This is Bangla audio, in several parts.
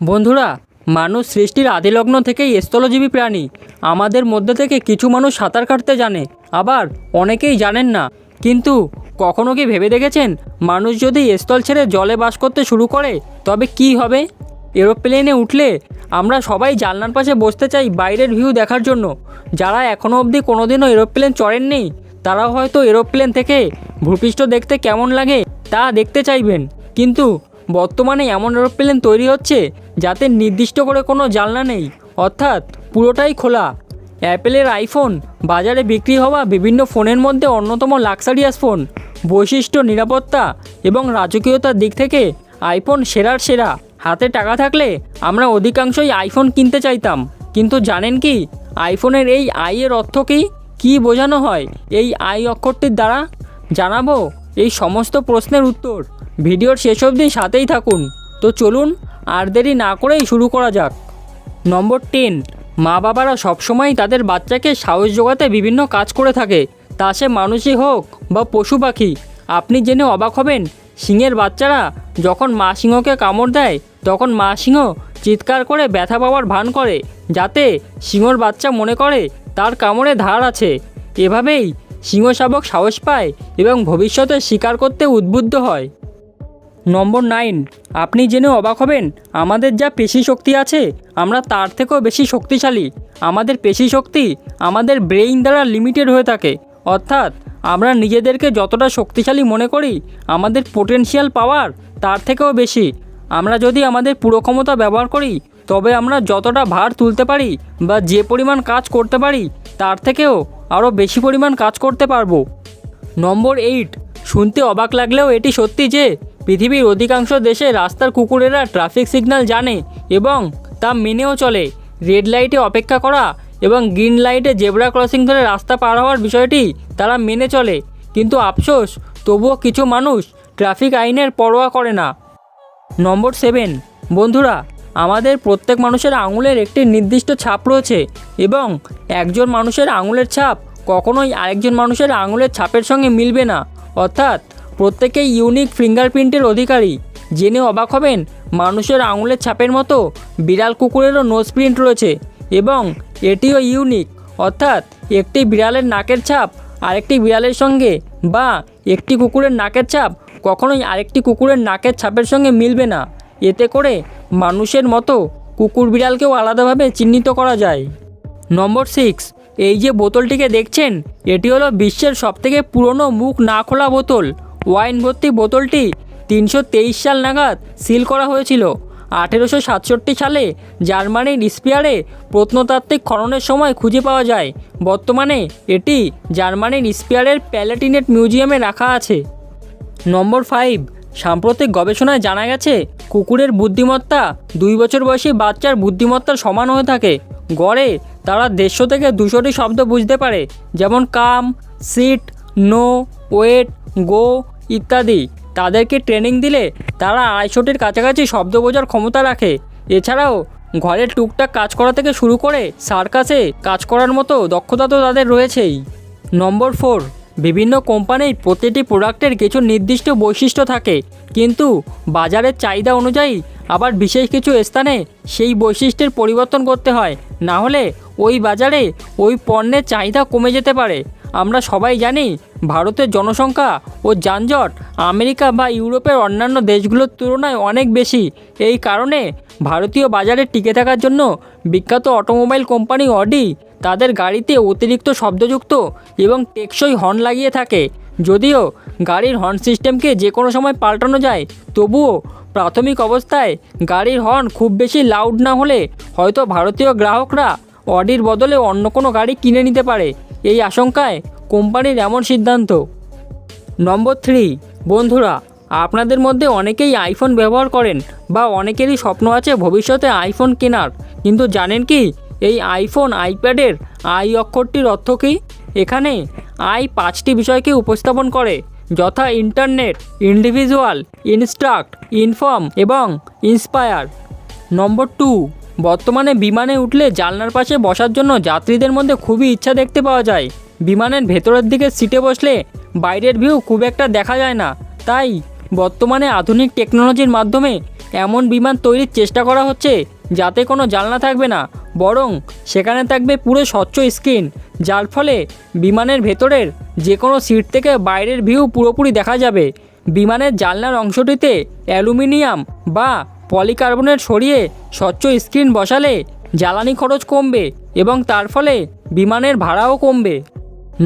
বন্ধুরা, মানুষ সৃষ্টির আদিলগ্ন থেকেই স্থলজীবী প্রাণী। আমাদের মধ্যে থেকে কিছু মানুষ সাঁতার কাটতে জানে, আবার অনেকেই জানেন না। কিন্তু কখনো কি ভেবে দেখেছেন, মানুষ যদি স্থল ছেড়ে জলে বাস করতে শুরু করে, তবে কি হবে? এরোপ্লেনে উঠলে আমরা সবাই জানলার পাশে বসতে চাই বাইরের ভিউ দেখার জন্য। যারা এখনও অবধি কোনোদিনও এরোপ্লেন চড়েননি তারা হয়তো এরোপ্লেন থেকে ভূপৃষ্ঠ দেখতে কেমন লাগে তা দেখতে চাইবেন। কিন্তু বর্তমানে এমন এরোপ্লেন তৈরি হচ্ছে যাতে নির্দিষ্ট করে কোনো জানলা নেই। অর্থাৎ পুরোটাই খোলা। অ্যাপেলের আইফোন বাজারে বিক্রি হওয়া বিভিন্ন ফোনের মধ্যে অন্যতম লাক্সারিয়াস ফোন। বৈশিষ্ট্য নিরাপত্তা এবং রাজকীয়তার দিক থেকে আইফোন সেরার সেরা। হাতে টাকা থাকলে আমরা অধিকাংশই আইফোন কিনতে চাইতাম। কিন্তু জানেন কি, আইফোনের এই আই এর অর্থ কী? কী বোঝানো হয় এই আই অক্ষরটির দ্বারা? জানাব এই সমস্ত প্রশ্নের উত্তর। ভিডিওর শেষ অবধি সাথেই থাকুন। তো চলুন আর দেরি না করেই শুরু করা যাক। নম্বর টেন মা বাবারা সবসময় তাদের বাচ্চাকে সাহস জোগাতে বিভিন্ন কাজ করে থাকে। তা সে মানুষই হোক বা পশু পাখি, আপনি জেনে অবাক হবেন, সিংহের বাচ্চারা যখন মা সিংহকে কামড় দেয়, তখন মা সিংহ চিৎকার করে ব্যথা পাওয়ার ভান করে, যাতে সিংহর বাচ্চা মনে করে তার কামড়ে ধার আছে। এভাবেই সিংহ শাবক সাহস পায় এবং ভবিষ্যতে শিকার করতে উদ্বুদ্ধ হয়। নম্বর নাইন, আপনি জেনে অবাক হবেন, আমাদের যা পেশি শক্তি আছে, আমরা তার থেকেও বেশি শক্তিশালী। আমাদের পেশি শক্তি আমাদের ব্রেইন দ্বারা লিমিটেড হয়ে থাকে। অর্থাৎ, আমরা নিজেদেরকে যতটা শক্তিশালী মনে করি, আমাদের পোটেনশিয়াল পাওয়ার তার থেকেও বেশি। আমরা যদি আমাদের পুরো ক্ষমতা ব্যবহার করি, তবে আমরা যতটা ভার তুলতে পারি বা যে পরিমাণ কাজ করতে পারি, তার থেকেও আরও বেশি পরিমাণ কাজ করতে পারব। নম্বর এইট, শুনতে অবাক লাগলেও এটি সত্যি যে পৃথিবীর অধিকাংশ দেশে রাস্তার কুকুরেরা ট্রাফিক সিগন্যাল জানে এবং তা মেনেও চলে। রেড লাইটে অপেক্ষা করা এবং গ্রিন লাইটে জেব্রা ক্রসিং ধরে রাস্তা পার হওয়ার বিষয়টি তারা মেনে চলে। কিন্তু আফসোস, তবুও কিছু মানুষ ট্রাফিক আইনের পরোয়া করে না। নম্বর সেভেন, বন্ধুরা, আমাদের প্রত্যেক মানুষের আঙুলের একটি নির্দিষ্ট ছাপ রয়েছে এবং একজন মানুষের আঙুলের ছাপ কখনোই আরেকজন মানুষের আঙুলের ছাপের সঙ্গে মিলবে না। অর্থাৎ প্রত্যেকেই ইউনিক ফিঙ্গারপ্রিন্টের অধিকারী। জেনে অবাক হবেন, মানুষের আঙুলের ছাপের মতো বিড়াল কুকুরেরও নোজ প্রিন্ট রয়েছে এবং এটিও ইউনিক অর্থাৎ একটি বিড়ালের নাকের ছাপ আরেকটি বিড়ালের সঙ্গে বা একটি কুকুরের নাকের ছাপ কখনোই আরেকটি কুকুরের নাকের ছাপের সঙ্গে মিলবে না। এতে করে মানুষের মতো কুকুর বিড়ালকেও আলাদাভাবে চিহ্নিত করা যায়। নম্বর সিক্স এই যে বোতলটিকে দেখছেন, এটি হলো বিশ্বের সবথেকে পুরনো মুখ না খোলা বোতল। ওয়াইন ভর্তি বোতলটি তিনশো তেইশ সাল নাগাদ সিল করা হয়েছিল। আঠেরোশো সাতষট্টি সালে জার্মানির স্পিয়ারে প্রত্নতাত্ত্বিক খননের সময় খুঁজে পাওয়া যায়। বর্তমানে এটি জার্মানির স্পিয়ারের প্যালেটিনেট মিউজিয়ামে রাখা আছে। নম্বর ফাইভ, সাম্প্রতিক গবেষণায় জানা গেছে, কুকুরের বুদ্ধিমত্তা দুই বছর বয়সী বাচ্চার বুদ্ধিমত্তার সমান হয়ে থাকে। গড়ে তারা দেড়শো থেকে দুশোটি শব্দ বুঝতে পারে, যেমন come, sit, no, wait, go ইত্যাদি। তাদেরকে ট্রেনিং দিলে তারা আড়াইশোটির কাছাকাছি শব্দ বোঝার ক্ষমতা রাখে। এছাড়াও ঘরের টুকটাক কাজ করা থেকে শুরু করে সার্কাসে কাজ করার মতো দক্ষতা তো তাদের রয়েছেই। নম্বর ফোর, বিভিন্ন কোম্পানির প্রতিটি প্রোডাক্টের কিছু নির্দিষ্ট বৈশিষ্ট্য থাকে। কিন্তু বাজারের চাহিদা অনুযায়ী আবার বিশেষ কিছু স্থানে সেই বৈশিষ্ট্যের পরিবর্তন করতে হয়। না হলে ওই বাজারে ওই পণ্যের চাহিদা কমে যেতে পারে। আমরা সবাই জানি ভারতের জনসংখ্যা ও যানজট আমেরিকা বা ইউরোপের অন্যান্য দেশগুলোর তুলনায় অনেক বেশি। এই কারণে ভারতীয় বাজারে টিকে থাকার জন্য বিখ্যাত অটোমোবাইল কোম্পানি অডি তাদের গাড়িতে অতিরিক্ত শব্দযুক্ত এবং টেকসই হর্ন লাগিয়ে থাকে। যদিও গাড়ির হর্ন সিস্টেমকে যে কোনো সময় পাল্টানো যায়, তবুও প্রাথমিক অবস্থায় গাড়ির হর্ন খুব বেশি লাউড না হলে হয়তো ভারতীয় গ্রাহকরা অডির বদলে অন্য কোনো গাড়ি কিনে নিতে পারে। এই আশঙ্কায় কোম্পানির এমন সিদ্ধান্ত। নম্বর থ্রি, বন্ধুরা, আপনাদের মধ্যে অনেকেই আইফোন ব্যবহার করেন বা অনেকেরই স্বপ্ন আছে ভবিষ্যতে আইফোন কেনার। কিন্তু জানেন কি, এই আইফোন আইপ্যাডের আই অক্ষরটির অর্থ কী? এখানে আই পাঁচটি বিষয়কে উপস্থাপন করে, যথা ইন্টারনেট ইন্ডিভিজুয়াল ইনস্ট্রাক্ট ইনফর্ম এবং ইন্সপায়ার নম্বর টু বর্তমানে বিমানে উঠলে জানলার পাশে বসার জন্য যাত্রীদের মধ্যে খুবই ইচ্ছা দেখতে পাওয়া যায়। বিমানের ভেতরের দিকে সিটে বসলে বাইরের ভিউ খুব একটা দেখা যায় না। তাই বর্তমানে আধুনিক টেকনোলজির মাধ্যমে এমন বিমান তৈরির চেষ্টা করা হচ্ছে যাতে কোনো জানলা থাকবে না, বরং সেখানে থাকবে পুরো স্বচ্ছ স্ক্রিন, যার ফলে বিমানের ভেতরের যে কোনো সিট থেকে বাইরের ভিউ পুরোপুরি দেখা যাবে। বিমানের জানলার অংশটিতে অ্যালুমিনিয়াম বা পলিকার্বনেট সরিয়ে স্বচ্ছ স্ক্রিন বসালে জ্বালানি খরচ কমবে এবং তার ফলে বিমানের ভাড়াও কমবে।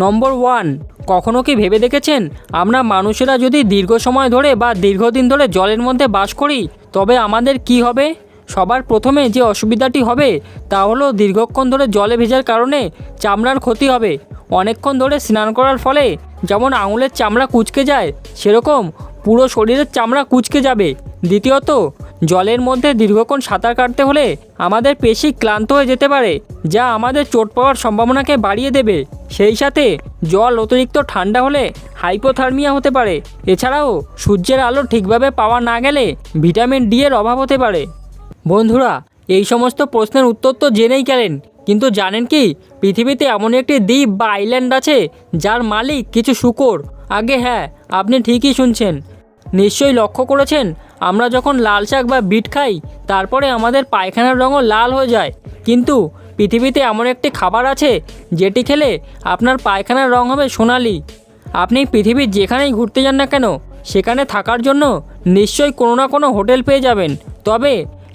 নম্বর ওয়ান, কখনো কি ভেবে দেখেছেন? আমরা মানুষেরা যদি দীর্ঘ সময় ধরে বা দীর্ঘদিন ধরে জলের মধ্যে বাস করি, তবে আমাদের কি হবে? সবার প্রথমে যে অসুবিধাটি হবে, তা হলো দীর্ঘক্ষণ ধরে জলে ভেজার কারণে চামড়ার ক্ষতি হবে। অনেকক্ষণ ধরে স্নান করার ফলে যেমন আঙুলের চামড়া কুচকে যায়, সেরকম পুরো শরীরের চামড়া কুচকে যাবে। দ্বিতীয়ত জলের মধ্যে দীর্ঘক্ষণ সাঁতার কাটতে হলে আমাদের পেশি ক্লান্ত হয়ে যেতে পারে, যা আমাদের চোট পাওয়ার সম্ভাবনাকে বাড়িয়ে দেবে। সেই সাথে জল অতিরিক্ত ঠান্ডা হলে হাইপোথার্মিয়া হতে পারে। এছাড়াও সূর্যের আলো ঠিকভাবে পাওয়া না গেলে ভিটামিন ডি এর অভাব হতে পারে। বন্ধুরা, এই সমস্ত প্রশ্নের উত্তর তো জেনেই গেলেন, কিন্তু জানেন কি, পৃথিবীতে এমন একটি দ্বীপ বা আইল্যান্ড আছে, যার মালিক কিছু শুকর। আগে হ্যাঁ আপনি ঠিকই শুনছেন। নিশ্চয়ই লক্ষ্য করেছেন আমরা যখন লাল শাক বা বিট খাই, তারপরে আমাদের পায়খানার রঙও লাল হয়ে যায়। কিন্তু পৃথিবীতে এমন একটি খাবার আছে, যেটি খেলে আপনার পায়খানার রং হবে সোনালি। আপনি পৃথিবীর যেখানেই ঘুরতে যান না কেন, সেখানে থাকার জন্য নিশ্চয়ই কোনো না কোনো হোটেল পেয়ে যাবেন। তবে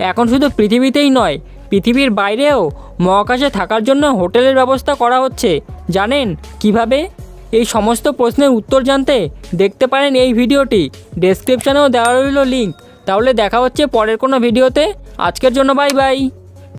এখন শুধু পৃথিবীতেই নয়, পৃথিবীর বাইরেও মহাকাশে থাকার জন্য হোটেলের ব্যবস্থা করা হচ্ছে। জানেন কীভাবে? এই সমস্ত প্রশ্নের উত্তর জানতে দেখতে পারেন এই ভিডিওটি। ডেসক্রিপশানেও দেওয়া রইল লিঙ্ক তাহলে দেখা হচ্ছে পরের কোনো ভিডিওতে। আজকের জন্য বাই বাই